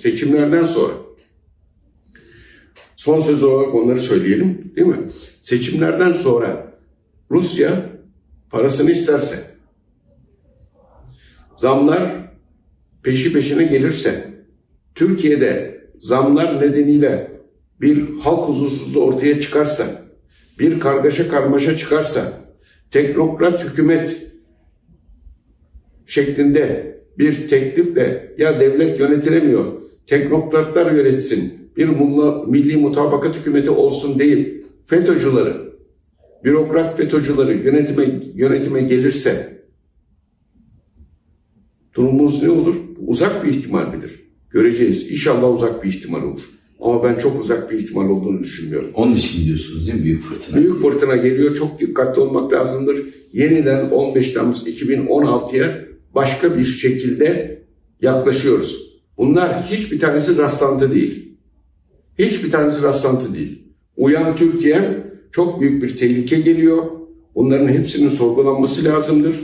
seçimlerden sonra son söz olarak onları söyleyelim değil mi? Seçimlerden sonra Rusya parasını isterse zamlar peşi peşine gelirse Türkiye'de zamlar nedeniyle bir halk huzursuzluğu ortaya çıkarsa bir kargaşa karmaşa çıkarsa teknokrat hükümet şeklinde bir teklifle ya devlet yönetilemiyor, teknokratlar yönetsin, bir mulla, milli mutabakat hükümeti olsun deyip FETÖ'cüleri, bürokrat FETÖ'cüleri yönetime, yönetime gelirse durumumuz ne olur? Uzak bir ihtimal midir? Göreceğiz. İnşallah uzak bir ihtimal olur. Ama ben çok uzak bir ihtimal olduğunu düşünmüyorum. Onun için diyorsunuz değil mi büyük fırtına? Büyük fırtına geliyor. Çok dikkatli olmak lazımdır. Yeniden 15 Temmuz 2016'ya başka bir şekilde yaklaşıyoruz. Bunlar hiçbir tanesi rastlantı değil. Hiçbir tanesi rastlantı değil. Uyan Türkiye çok büyük bir tehlike geliyor. Bunların hepsinin sorgulanması lazımdır.